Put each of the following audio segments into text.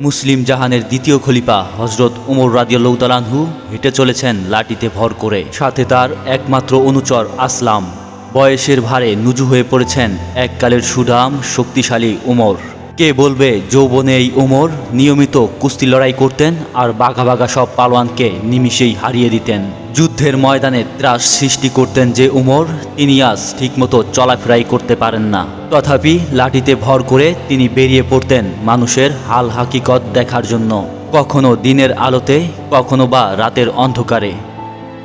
মুসলিম জাহানের দ্বিতীয় খলিফা হজরত উমর রাদিয়াল্লাহু হেঁটে চলেছেন লাঠিতে ভর করে। সাথে তার একমাত্র অনুচর আসলাম। বয়সের ভারে নুজু হয়ে পড়েছেন এককালের সুদাম, শক্তিশালী উমর। কে বলবে যৌবনে এই উমর? নিয়মিত কুস্তি লড়াই করতেন আর বাঘা বাঘা সব পালোয়ানকে নিমিষেই হারিয়ে দিতেন। যুদ্ধের ময়দানে ত্রাস সৃষ্টি করতেন যে উমর, তিনি আজ ঠিকমতো চলাফেরাই করতে পারেন না। তথাপি লাঠিতে ভর করে তিনি বেরিয়ে পড়তেন মানুষের হাল হাকিকত দেখার জন্য। কখনো দিনের আলোতে, কখনো বা রাতের অন্ধকারে।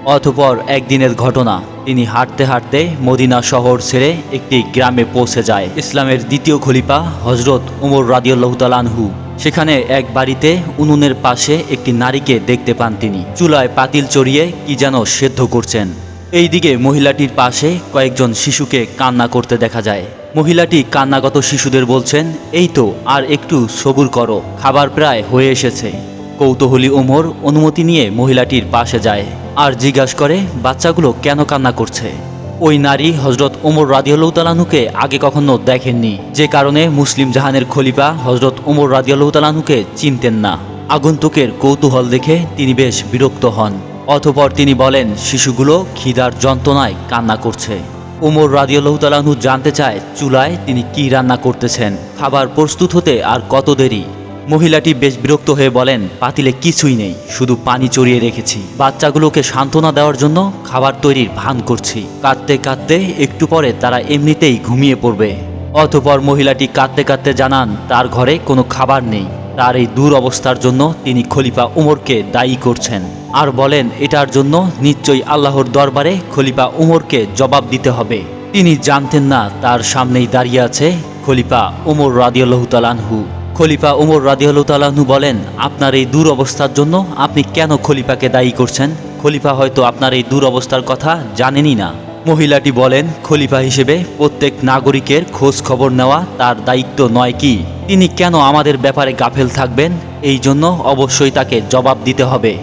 অতপর একদিনের ঘটনা। তিনি হাঁটতে হাঁটতে মদিনা শহর ছেড়ে একটি গ্রামে পৌঁছে যায়। ইসলামের দ্বিতীয় খলিফা হজরত উমর রাদিউল্লাহ তালানহু সেখানে এক বাড়িতে উনুনের পাশে একটি নারীকে দেখতে পান তিনি। চুলায় পাতিল চড়িয়ে কি যেন সেদ্ধ করছেন। এইদিকে মহিলাটির পাশে কয়েকজন শিশুকে কান্না করতে দেখা যায়। মহিলাটি কান্নাগত শিশুদের বলছেন, এই তো, আর একটু সবুর করো। খাবার প্রায় হয়ে এসেছে। কৌতূহলী ওমর অনুমতি নিয়ে মহিলাটির পাশে যায়। আর জিজ্ঞাসা করে, বাচ্চাগুলো কেন কান্না করছে? ওই নারী হজরত ওমর রাদিয়াল্লাহু তালাহুকে আগে কখনো দেখেননি। যে কারণে মুসলিম জাহানের খলিফা হজরত ওমর রাদিয়াল্লাহু তালাহুকে চিনতেন না। আগন্তুকের কৌতূহল দেখে তিনি বেশ বিরক্ত হন। অতপর তিনি বলেন, শিশুগুলো খিদার যন্ত্রণায় কান্না করছে। ওমর রাদিয়াল্লাহু তালাহু জানতে চায়, চুলায় তিনি কি রান্না করতেছেন? খাবার প্রস্তুত হতে আর কত দেরি? মহিলাটি বেশ বিরক্ত হয়ে বলেন পাতিলে কিছুই নেই, শুধু পানি চড়িয়ে রেখেছি। বাচ্চাগুলোকে সান্ত্বনা দেওয়ার জন্য খাবার তৈরির ভান করছি। কাঁদতে কাঁদতে একটু পরে তারা এমনিতেই ঘুমিয়ে পড়বে। অতপর মহিলাটি কাঁদতে কাঁদতে জানান, তার ঘরে কোনো খাবার নেই। তার এই দূর অবস্থার জন্য তিনি খলিফা উমরকে দায়ী করছেন। আর বলেন, এটার জন্য নিশ্চয়ই আল্লাহর দরবারে খলিফা উমরকে জবাব দিতে হবে। তিনি জানতেন না তার সামনেই দাঁড়িয়ে আছে খলিফা উমর রাদিয়াল্লাহু তালানহু খলিফা উমর তালাহু বলেন, আপনার এই দূর অবস্থার জন্য আপনি কেন খলিফাকে দায়ী করছেন? খলিফা হয়তো আপনার এই দূর অবস্থার কথা জানেনই না। মহিলাটি বলেন, খলিফা হিসেবে প্রত্যেক নাগরিকের খোঁজ খবর নেওয়া তার দায়িত্ব নয় কি? তিনি কেন আমাদের ব্যাপারে গাফেল থাকবেন? এই জন্য অবশ্যই তাকে জবাব দিতে হবে।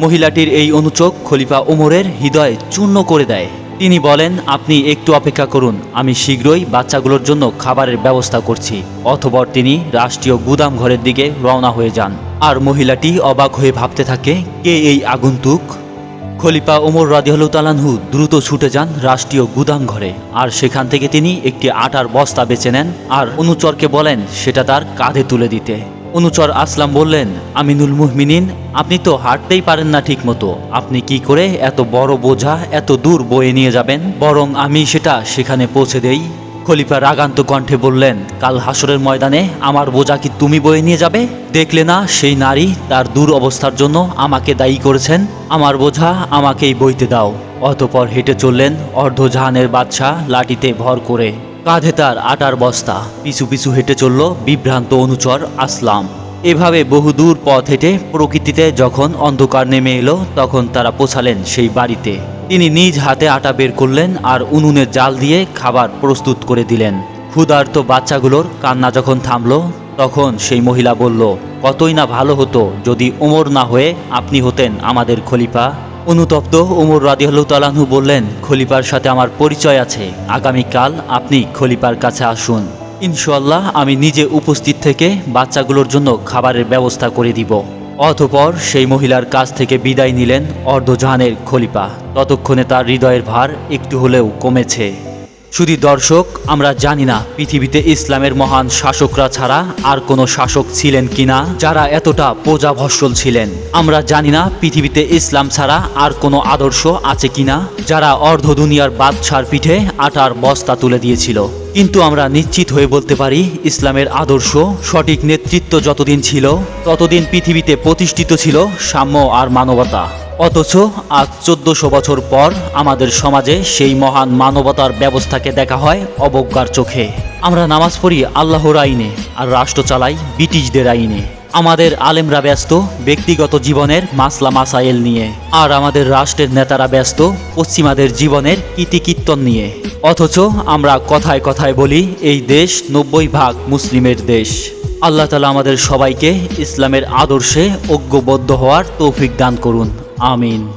মহিলাটির এই অনুচোক খলিফা উমরের হৃদয় চূর্ণ করে দেয়। তিনি বলেন, আপনি একটু অপেক্ষা করুন, আমি শীঘ্রই বাচ্চাগুলোর জন্য খাবারের ব্যবস্থা করছি। অথবা তিনি রাষ্ট্রীয় গুদাম ঘরের দিকে রওনা হয়ে যান। আর মহিলাটি অবাক হয়ে ভাবতে থাকে, কে এই আগন্তুক? খলিফা ওমর রাদিহলু তালানহু দ্রুত ছুটে যান রাষ্ট্রীয় গুদাম ঘরে। আর সেখান থেকে তিনি একটি আটার বস্তা বেছে নেন আর অনুচরকে বলেন, সেটা তার কাঁধে তুলে দিতে। অনুচর আসলাম বললেন, আমিনুল মুহমিনিন, আপনি তো হাঁটতেই পারেন না ঠিক মতো আপনি কি করে এত বড় বোঝা, এত দূর বয়ে নিয়ে যাবেন? বরং আমি সেটা সেখানে পৌঁছে দেই। খলিফা রাগান্ত কণ্ঠে বললেন, কাল হাসরের ময়দানে আমার বোঝা কি তুমি বয়ে নিয়ে যাবে? দেখলে না, সেই নারী তার দূর অবস্থার জন্য আমাকে দায়ী করেছেন। আমার বোঝা আমাকেই বইতে দাও। অতপর হেঁটে চললেন অর্ধজাহানের বাদশাহ লাঠিতে ভর করে। কাঁধে তার আটার বস্তা। পিছু পিছু হেঁটে চলল বিভ্রান্ত অনুচর আসলাম। এভাবে বহুদূর পথ হেঁটে প্রকৃতিতে যখন অন্ধকার নেমে এলো, তখন তারা পৌঁছালেন সেই বাড়িতে। তিনি নিজ হাতে আটা বের করলেন আর উনুনের জাল দিয়ে খাবার প্রস্তুত করে দিলেন। ক্ষুধার্ত বাচ্চাগুলোর কান্না যখন থামলো, তখন সেই মহিলা বলল, কতই না ভালো হতো যদি ওমর না হয়ে আপনি হতেন আমাদের খলিফা। অনুতপ্ত ওমর রাদিয়াল্লাহু তালাহু বললেন, খলিফার সাথে আমার পরিচয় আছে। আগামীকাল আপনি খলিপার কাছে আসুন। ইনশাল্লাহ আমি নিজে উপস্থিত থেকে বাচ্চাগুলোর জন্য খাবারের ব্যবস্থা করে দিব। অতপর সেই মহিলার কাছ থেকে বিদায় নিলেন অর্ধজাহানের খলিফা। ততক্ষণে তার হৃদয়ের ভার একটু হলেও কমেছে। শুধু দর্শক, আমরা জানি না পৃথিবীতে ইসলামের মহান শাসকরা ছাড়া আর কোনো শাসক ছিলেন কিনা, যারা এতটা প্রজা ভস্বল ছিলেন। আমরা জানি না পৃথিবীতে ইসলাম ছাড়া আর কোনো আদর্শ আছে কিনা, যারা অর্ধ দুনিয়ার বাদশার পিঠে আটার বস্তা তুলে দিয়েছিল। কিন্তু আমরা নিশ্চিত হয়ে বলতে পারি, ইসলামের আদর্শ, সঠিক নেতৃত্ব যতদিন ছিল, ততদিন পৃথিবীতে প্রতিষ্ঠিত ছিল সাম্য আর মানবতা। অথচ আজ চোদ্দশো বছর পর আমাদের সমাজে সেই মহান মানবতার ব্যবস্থাকে দেখা হয় অবজ্ঞার চোখে। আমরা নামাজ পড়ি আল্লাহর আইনে আর রাষ্ট্র চালাই ব্রিটিশদের আইনে। আমাদের আলেমরা ব্যস্ত ব্যক্তিগত জীবনের মাসলা মাসাইল নিয়ে আর আমাদের রাষ্ট্রের নেতারা ব্যস্ত পশ্চিমাদের জীবনের কীর্তিকীর্তন নিয়ে। অথচ আমরা কথায় কথায় বলি এই দেশ নব্বই ভাগ মুসলিমের দেশ। আল্লাহ তালা আমাদের সবাইকে ইসলামের আদর্শে ঐক্যবদ্ধ হওয়ার তৌফিক দান করুন। আমিন।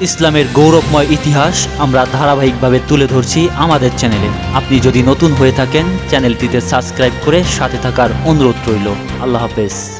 ইসলামের গৌরবময় ইতিহাস আমরা ধারাবাহিকভাবে তুলে ধরছি আমাদের চ্যানেলে। আপনি যদি নতুন হয়ে থাকেন, চ্যানেলটিতে সাবস্ক্রাইব করে সাথে থাকার অনুরোধ রইল। আল্লাহ হাফেজ।